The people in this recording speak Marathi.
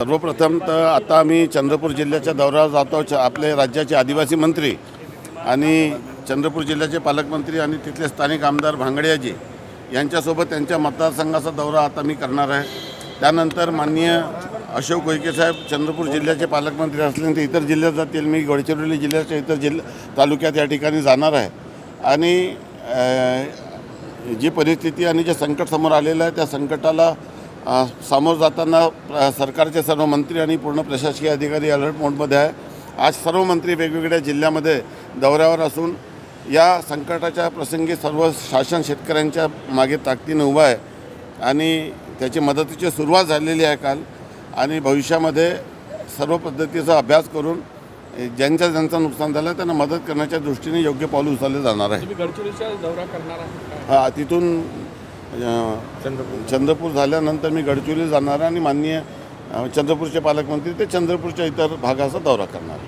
सर्वप्रथम तर आता आम्ही चंद्रपूर जिल्ह्याच्या दौऱ्यावर जातो. आपले राज्याचे आदिवासी मंत्री आणि चंद्रपूर जिल्ह्याचे पालकमंत्री आणि तिथले स्थानिक आमदार भांगडियाजी यांच्यासोबत त्यांच्या मतदारसंघाचा दौरा आता मी करणार आहे. त्यानंतर माननीय अशोक कोईके साहेब चंद्रपूर जिल्ह्याचे पालकमंत्री असल्याने ते इतर जिल्ह्यात जातील. मी गडचिरोली जिल्ह्याच्या इतर जिल्हा तालुक्यात या ठिकाणी जाणार आहे. आणि जी परिस्थिती आणि जे संकट समोर आलेलं आहे त्या संकटाला सामोरं जाताना सरकारचे सर्व मंत्री आणि पूर्ण प्रशासकीय अधिकारी अलर्ट मोडमध्ये आहे. आज सर्व मंत्री वेगवेगळ्या जिल्ह्यामध्ये दौऱ्यावर असून या संकटाच्या प्रसंगी सर्व शासन शेतकऱ्यांच्या मागे ताकदीनं उभं आहे आणि त्याची मदतीची सुरुवात झालेली आहे काल. आणि भविष्यामध्ये सर्व पद्धतीचा अभ्यास करून ज्यांचं ज्यांचं नुकसान झालं त्यांना मदत करण्याच्या दृष्टीने योग्य पाऊल उचलले जाणार आहे. हा तिथून चंद्रपूर. झाल्यानंतर मी गडचिरोली जाणार आणि माननीय चंद्रपूरचे पालकमंत्री ते चंद्रपूरच्या इतर भागाचा दौरा करणार